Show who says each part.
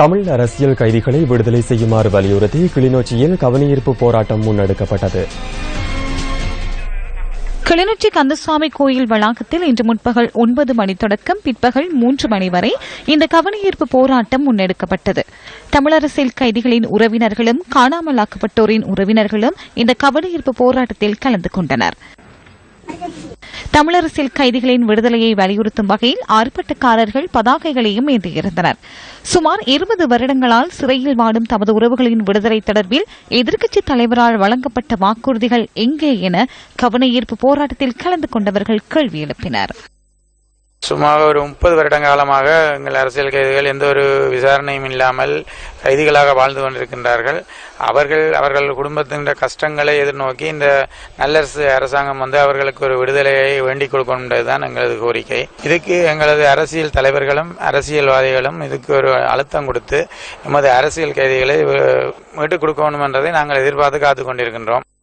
Speaker 1: தமிழ் அரசியல் கைதிகளை விடுதலை செய்யுமாறு வலியுறுத்தி கிளிநொச்சியில் கவனியீர்ப்பு போராட்டம் முன்னெடுக்கப்பட்டது.
Speaker 2: கிளிநொச்சி கந்தசுவாமி கோயில் வளாகத்தில் இன்று முற்பகல் ஒன்பது மணி தொடக்கம் பிற்பகல் மூன்று மணி வரை இந்த கவனஈர்ப்பு போராட்டம் முன்னெடுக்கப்பட்டது. தமிழரசியல் கைதிகளின் உறவினர்களும் காணாமலாக்கப்பட்டோரின் உறவினர்களும் இந்த கவனஈர்ப்பு போராட்டத்தில் கலந்து கொண்டனர். தமிழரசியல் கைதிகளின் விடுதலையை வலியுறுத்தும் வகையில் ஆர்ப்பாட்டக்காரர்கள் பதாகைகளையும் ஏந்தியிருந்தனர். சுமார் இருபது வருடங்களால் சிறையில் வாடும் தமது உறவுகளின் விடுதலை தொடர்பில் எதிர்க்கட்சித் தலைவரால் வழங்கப்பட்ட வாக்குறுதிகள் எங்கே என கவனஈர்ப்பு போராட்டத்தில் கலந்து கொண்டவர்கள் கேள்வி எழுப்பினர்.
Speaker 3: சுமார் ஒரு முப்பது வருட காலமாக எங்கள் அரசியல் கைதிகள் எந்த ஒரு விசாரணையும் இல்லாமல் கைதிகளாக வாழ்ந்து கொண்டிருக்கின்றார்கள். அவர்கள் அவர்கள் குடும்பத்தின் கஷ்டங்களை எதிர்நோக்கி இந்த நல்லரசு அரசாங்கம் வந்து அவர்களுக்கு ஒரு விடுதலையை வேண்டிக் கொடுக்கணுன்றதுதான் எங்களது கோரிக்கை. இதுக்கு எங்களது அரசியல் தலைவர்களும் அரசியல்வாதிகளும் இதுக்கு ஒரு அழுத்தம் கொடுத்து எமது அரசியல் கைதிகளை மீட்டுக் கொடுக்கணும் என்றதை நாங்கள் எதிர்பார்த்து காத்துக் கொண்டிருக்கின்றோம்.